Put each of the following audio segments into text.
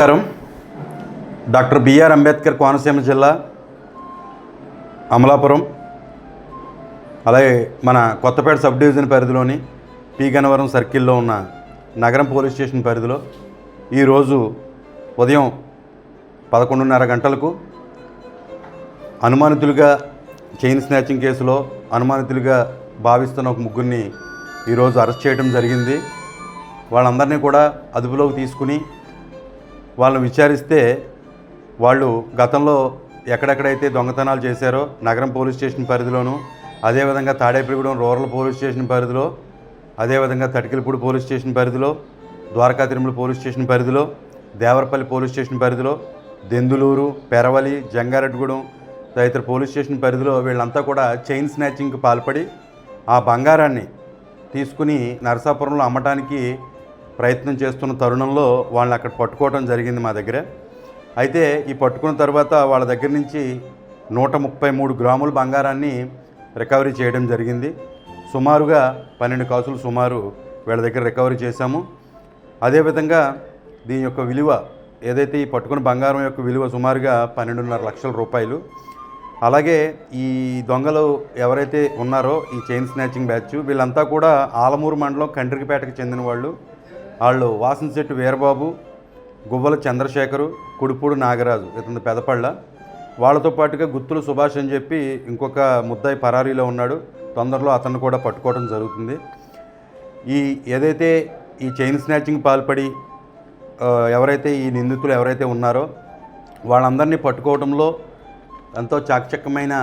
నమస్కారం. Doctor BR Ambedkar Konaseema జిల్లా అమలాపురం అలాగే మన కొత్తపేట సబ్ డివిజన్ పరిధిలోని పి. గన్నవరం సర్కిల్లో ఉన్న నగరం పోలీస్ స్టేషన్ పరిధిలో ఈరోజు ఉదయం పదకొండున్నర గంటలకు అనుమానితులుగా చైన్ స్నాచింగ్ కేసులో అనుమానితులుగా భావిస్తున్న ఒక ముగ్గురిని ఈరోజు అరెస్ట్ చేయడం జరిగింది. వాళ్ళందరినీ కూడా అదుపులోకి తీసుకుని వాళ్ళని విచారిస్తే వాళ్ళు గతంలో ఎక్కడెక్కడైతే దొంగతనాలు చేశారో నగరం పోలీస్ స్టేషన్ పరిధిలోను అదేవిధంగా తాడేపల్లిగూడెం రూరల్ పోలీస్ స్టేషన్ పరిధిలో అదేవిధంగా తటికిలపూడి పోలీస్ స్టేషన్ పరిధిలో ద్వారకా తిరుమల పోలీస్ స్టేషన్ పరిధిలో దేవరపల్లి పోలీస్ స్టేషన్ పరిధిలో దెందులూరు పెరవలి జంగారెడ్డిగూడెం తదితర పోలీస్ స్టేషన్ పరిధిలో వీళ్ళంతా కూడా చైన్ స్నాచింగ్కి పాల్పడి ఆ బంగారాన్ని తీసుకుని నరసాపురంలో అమ్మటానికి ప్రయత్నం చేస్తున్న తరుణంలో వాళ్ళని అక్కడ పట్టుకోవడం జరిగింది మా దగ్గర. అయితే ఈ పట్టుకున్న తర్వాత వాళ్ళ దగ్గర నుంచి నూట ముప్పై మూడు గ్రాముల బంగారాన్ని రికవరీ చేయడం జరిగింది. సుమారుగా పన్నెండు కాసులు సుమారు వీళ్ళ దగ్గర రికవరీ చేశాము. అదేవిధంగా దీని యొక్క విలువ ఏదైతే ఈ పట్టుకున్న బంగారం యొక్క విలువ సుమారుగా పన్నెండున్నర లక్షల రూపాయలు. అలాగే ఈ దొంగలు ఎవరైతే ఉన్నారో ఈ చైన్ స్నాచింగ్ బ్యాచ్ వీళ్ళంతా కూడా ఆలమూరు మండలం కండ్రికిపేటకు చెందిన వాళ్ళు. వాళ్ళు వాసనశెట్టి వీరబాబు గువ్వల చంద్రశేఖరు కుడిపూడి నాగరాజు ఇతని పెదపళ్ళ. వాళ్ళతో పాటుగా గుత్తులు సుభాష్ అని చెప్పి ఇంకొక ముద్దాయి పరారీలో ఉన్నాడు. తొందరలో అతన్ని కూడా పట్టుకోవడం జరుగుతుంది. ఈ ఏదైతే ఈ చైన్ స్నాచింగ్ పాల్పడి ఎవరైతే ఈ నిందితులు ఎవరైతే ఉన్నారో వాళ్ళందరినీ పట్టుకోవడంలో ఎంతో చాకచక్యమైన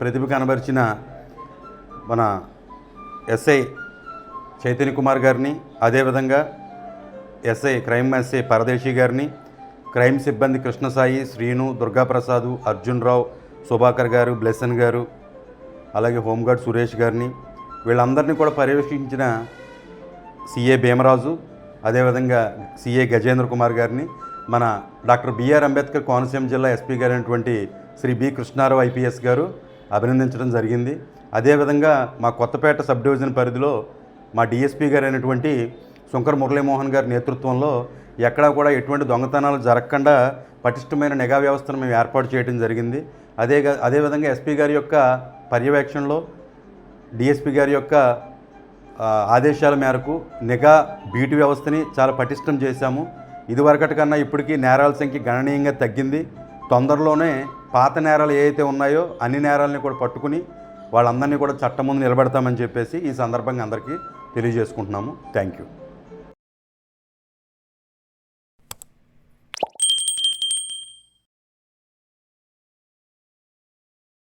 ప్రతిభ కనబరిచిన మన ఎస్ఐ చైతన్య కుమార్ గారిని అదేవిధంగా ఎస్ఐ క్రైమ్ ఎస్ఐ పరదేశీ గారిని క్రైమ్ సిబ్బంది కృష్ణసాయి శ్రీను దుర్గాప్రసాదు అర్జున్ రావు సుభాకర్ గారు బ్లెసన్ గారు అలాగే హోంగార్డ్ సురేష్ గారిని వీళ్ళందరినీ కూడా పర్యవేక్షించిన సిఏ భీమరాజు అదేవిధంగా సిఏ గజేంద్ర కుమార్ గారిని మన డాక్టర్ బిఆర్ అంబేద్కర్ కోనసీమ జిల్లా ఎస్పీ గారైనటువంటి శ్రీ బి కృష్ణారావు ఐపీఎస్ గారు అభినందించడం జరిగింది. అదేవిధంగా మా కొత్తపేట సబ్ డివిజన్ పరిధిలో మా డిఎస్పీ గారు అయినటువంటి శంకర్ మురళీమోహన్ గారి నేతృత్వంలో ఎక్కడా కూడా ఎటువంటి దొంగతనాలు జరగకుండా పటిష్టమైన నిఘా వ్యవస్థను మేము ఏర్పాటు చేయడం జరిగింది. అదే అదేవిధంగా ఎస్పీ గారి యొక్క పర్యవేక్షణలో డిఎస్పీ గారి యొక్క ఆదేశాల మేరకు నిఘా బీటు వ్యవస్థని చాలా పటిష్టం చేశాము. ఇదివరకటి కన్నా ఇప్పటికీ నేరాల సంఖ్య గణనీయంగా తగ్గింది. తొందరలోనే పాత నేరాలు ఏవైతే ఉన్నాయో అన్ని నేరాలని కూడా పట్టుకుని వాళ్ళందరినీ కూడా చట్టం ముందు నిలబెడతామని చెప్పేసి ఈ సందర్భంగా అందరికీ తెలియజేసుకుంటున్నాము. Thank you.